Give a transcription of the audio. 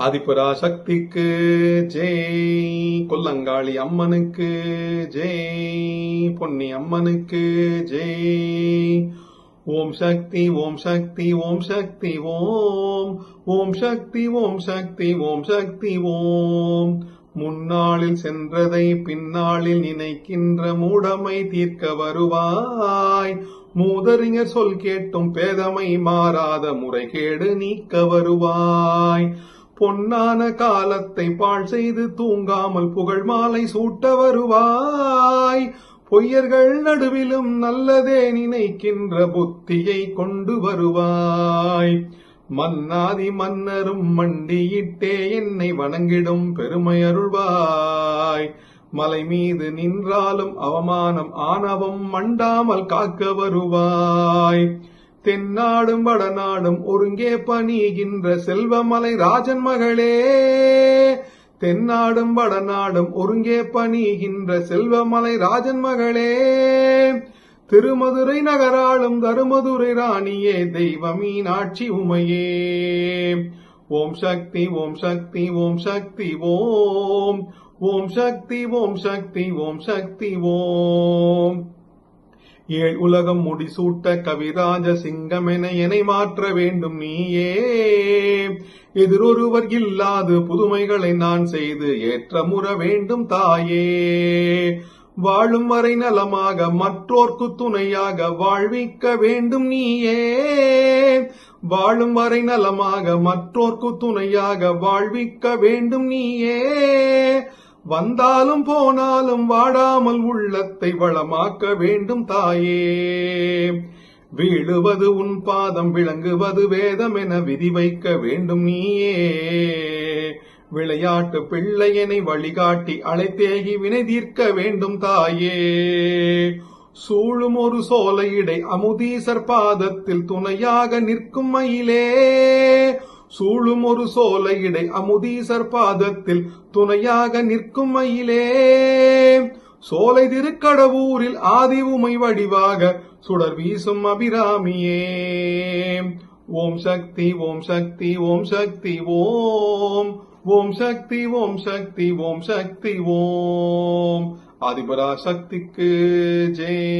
ஆதிபராசக்திக்கு ஜெய். கொல்லங்காளி அம்மனுக்கு ஜெய். பொன்னி அம்மனுக்கு ஜெய். ஓம் சக்தி ஓம் சக்தி ஓம் சக்தி ஓம். ஓம் சக்தி ஓம் சக்தி ஓம் சக்தி ஓம். முன்னாளில் சென்றதை பின்னாளில் நினைக்கின்ற மூடமை தீர்க்க வருவாய். மூதறிஞர் சொல் கேட்டும் பேதமை மாறாத முறைகேடு நீக்க வருவாய். பொன்னான காலத்தை பாழ் செய்து தூங்காமல் புகழ் மாலை சூட்ட வருவாய். பொய்யர்கள் நடுவிலும் நல்லதே நினைக்கின்ற புத்தியை கொண்டு வருவாய். மன்னாதி மன்னரும் மண்டியிட்டே என்னை வணங்கிடும் பெருமை அருள்வாய். மலை மீது நின்றாலும் அவமானம் ஆணவம் மண்டாமல் காக்க வருவாய். தென்னாடும் வடநாடும் ஒருங்கே பணிகின்ற செல்வமலை ராஜன் மகளே. தென்னாடும் வடநாடும் ஒருங்கே பணிகின்ற செல்வமலை ராஜன் மகளே. திருமதுரை நகராளும் தருமதுரை ராணியே தெய்வ மீனாட்சி உமையே. ஓம் சக்தி ஓம் சக்தி ஓம் சக்தி ஓம். ஓம் சக்தி ஓம் சக்தி ஓம் சக்தி ஓம். ஏழ் உலகம் முடிசூட்ட கவிராஜ சிங்கமென என்னை மாற்ற வேண்டும் நீயே. எதிரொருவர் இல்லாது புதுமைகளை நான் செய்து ஏற்றமுற வேண்டும் தாயே. வாழும் வரை நலமாக மற்றோர்க்கு துணையாக வாழ்விக்க வேண்டும் நீயே. வாழும் வரை நலமாக மற்றோர்க்கு துணையாக வாழ்விக்க வேண்டும் நீயே. வந்தாலும் போனாலும் வாடாமல் உள்ளத்தை வளமாக்க வேண்டும் தாயே. வீழுவது உன் பாதம் விளங்குவது வேதம் என விதி வைக்க வேண்டும் நீயே. விளையாட்டு பிள்ளையனை வழிகாட்டி அழைத்தேகி வினை தீர்க்க வேண்டும் தாயே. சூழும் ஒரு சோலையிடை அமுதீசர் பாதத்தில் துணையாக நிற்கும் மயிலே. சூழும் ஒரு சோலையிடை அமுதீசர் பாதத்தில் துணையாக நிற்கும் மயிலே. சோலை திருக்கடவூரில் ஆதி உமை வடிவாக சுடர் வீசும் அபிராமியே. ஓம் சக்தி ஓம் சக்தி ஓம் சக்தி ஓம். ஓம் சக்தி ஓம் சக்தி ஓம் சக்தி ஓம். ஆதிபரா சக்திக்கு ஜெய்